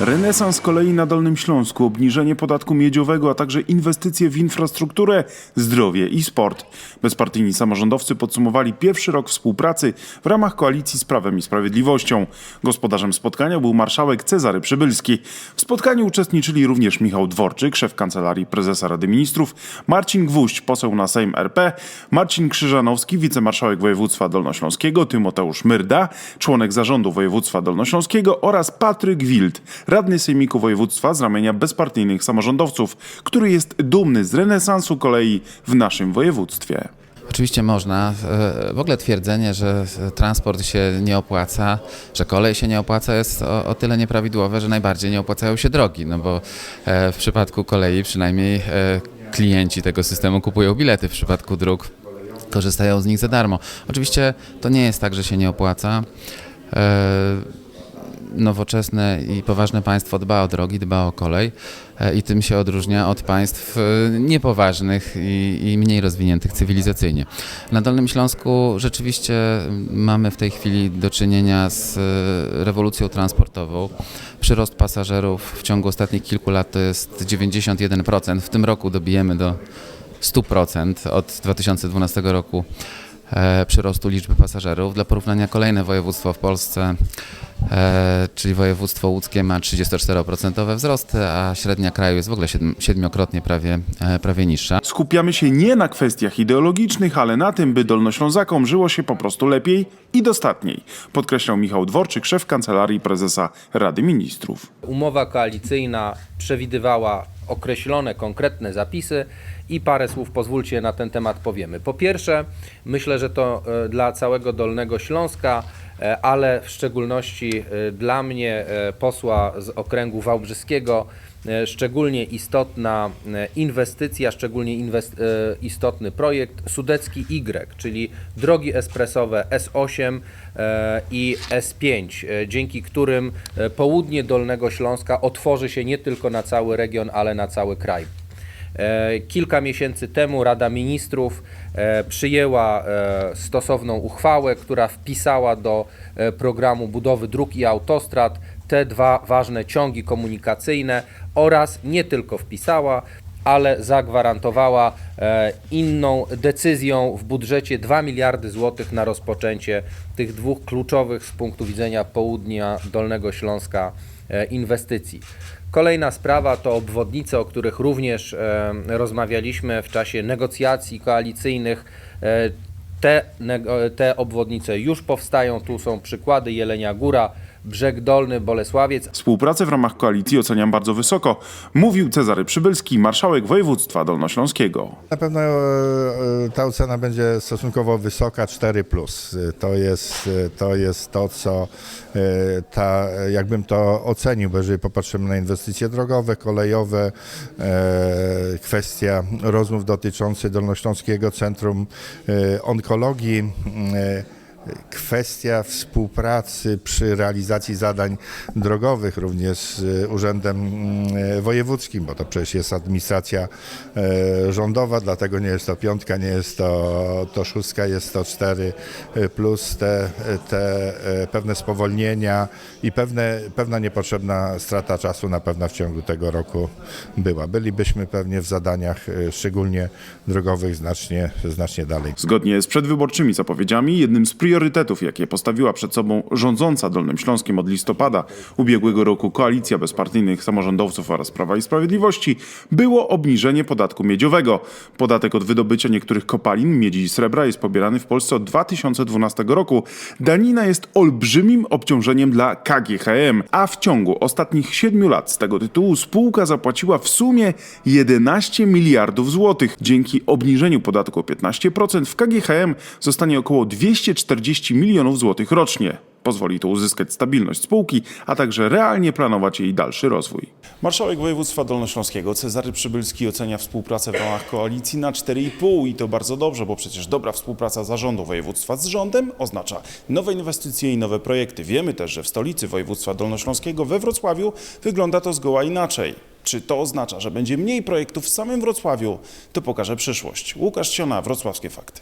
Renesans kolei na Dolnym Śląsku, obniżenie podatku miedziowego, a także inwestycje w infrastrukturę, zdrowie i sport. Bezpartyjni samorządowcy podsumowali pierwszy rok współpracy w ramach koalicji z Prawem i Sprawiedliwością. Gospodarzem spotkania był marszałek Cezary Przybylski. W spotkaniu uczestniczyli również Michał Dworczyk, szef Kancelarii Prezesa Rady Ministrów, Marcin Gwóźdź, poseł na Sejm RP, Marcin Krzyżanowski, wicemarszałek województwa dolnośląskiego, Tymoteusz Myrda, członek zarządu województwa dolnośląskiego oraz Patryk Wild, radny sejmiku województwa z ramienia bezpartyjnych samorządowców, który jest dumny z renesansu kolei w naszym województwie. Oczywiście można. E, W ogóle twierdzenie, że transport się nie opłaca, że kolej się nie opłaca jest o, o tyle nieprawidłowe, że najbardziej nie opłacają się drogi, no bo e, w przypadku kolei przynajmniej e, klienci tego systemu kupują bilety, w przypadku dróg korzystają z nich za darmo. Oczywiście to nie jest tak, że się nie opłaca. Nowoczesne i poważne państwo dba o drogi, dba o kolej e, i tym się odróżnia od państw e, niepoważnych i, i mniej rozwiniętych cywilizacyjnie. Na Dolnym Śląsku rzeczywiście mamy w tej chwili do czynienia z e, rewolucją transportową. Przyrost pasażerów w ciągu ostatnich kilku lat to jest 91%. W tym roku dobijemy do 100% od 2012 roku przyrostu liczby pasażerów. Dla porównania kolejne województwo w Polsce, czyli województwo łódzkie ma 34% wzrosty, a średnia kraju jest w ogóle siedm, siedmiokrotnie prawie, e, prawie niższa. Skupiamy się nie na kwestiach ideologicznych, ale na tym, by Dolnoślązakom żyło się po prostu lepiej i dostatniej, podkreślał Michał Dworczyk, szef Kancelarii Prezesa Rady Ministrów. Umowa koalicyjna przewidywała określone, konkretne zapisy i parę słów pozwólcie na ten temat powiemy. Po pierwsze, myślę, że to e, dla całego Dolnego Śląska, e, ale w szczególności e, dla mnie, e, posła z okręgu wałbrzyskiego, e, szczególnie istotna e, inwestycja, szczególnie inwest- e, istotny projekt Sudecki Y, czyli drogi ekspresowe S8 e, i S5, e, dzięki którym e, południe Dolnego Śląska otworzy się nie tylko na cały region, ale na cały kraj. E, Kilka miesięcy temu Rada Ministrów e, przyjęła e, stosowną uchwałę, która wpisała do programu budowy dróg i autostrad te dwa ważne ciągi komunikacyjne oraz nie tylko wpisała, ale zagwarantowała e, inną decyzją w budżecie 2 miliardy złotych na rozpoczęcie tych dwóch kluczowych z punktu widzenia południa Dolnego Śląska e, inwestycji. Kolejna sprawa to obwodnice, o których również e, rozmawialiśmy w czasie negocjacji koalicyjnych. Te, te obwodnice już powstają, tu są przykłady Jelenia Góra, Brzeg Dolny, Bolesławiec, Współpracę w ramach koalicji oceniam bardzo wysoko, mówił Cezary Przybylski, marszałek województwa dolnośląskiego. Na pewno e, e, ta ocena będzie stosunkowo wysoka, 4. To jest, e, to jest to, co ta, jakbym to ocenił, bo jeżeli popatrzymy na inwestycje drogowe, kolejowe, kwestia rozmów dotyczących Dolnośląskiego Centrum Onkologii, Kwestia współpracy przy realizacji zadań drogowych również z e, Urzędem mm, Wojewódzkim, bo to przecież jest administracja e, rządowa, dlatego nie jest to piątka, nie jest to, to szóstka, jest to cztery e, plus te, te e, pewne spowolnienia i pewne, pewna niepotrzebna strata czasu na pewno w ciągu tego roku była. Bylibyśmy pewnie w zadaniach e, szczególnie drogowych znacznie, znacznie dalej. Zgodnie z przedwyborczymi zapowiedziami, jednym z priorytetów, jakie postawiła przed sobą rządząca Dolnym Śląskiem od listopada ubiegłego roku koalicja bezpartyjnych samorządowców oraz Prawa i Sprawiedliwości, było obniżenie podatku miedziowego. Podatek od wydobycia niektórych kopalin miedzi i srebra jest pobierany w Polsce od 2012 roku. Danina jest olbrzymim obciążeniem dla KGHM, a w ciągu ostatnich siedmiu lat z tego tytułu spółka zapłaciła w sumie 11 miliardów złotych. Dzięki obniżeniu podatku o 15% w KGHM zostanie około 240 milionów złotych rocznie. Pozwoli to uzyskać stabilność spółki, a także realnie planować jej dalszy rozwój. Marszałek województwa dolnośląskiego Cezary Przybylski ocenia współpracę w ramach koalicji na 4,5 i to bardzo dobrze, bo przecież dobra współpraca zarządu województwa z rządem oznacza nowe inwestycje i nowe projekty. Wiemy też, że w stolicy województwa dolnośląskiego we Wrocławiu wygląda to zgoła inaczej. Czy to oznacza, że będzie mniej projektów w samym Wrocławiu? To pokaże przyszłość. Łukasz Siona, Wrocławskie Fakty.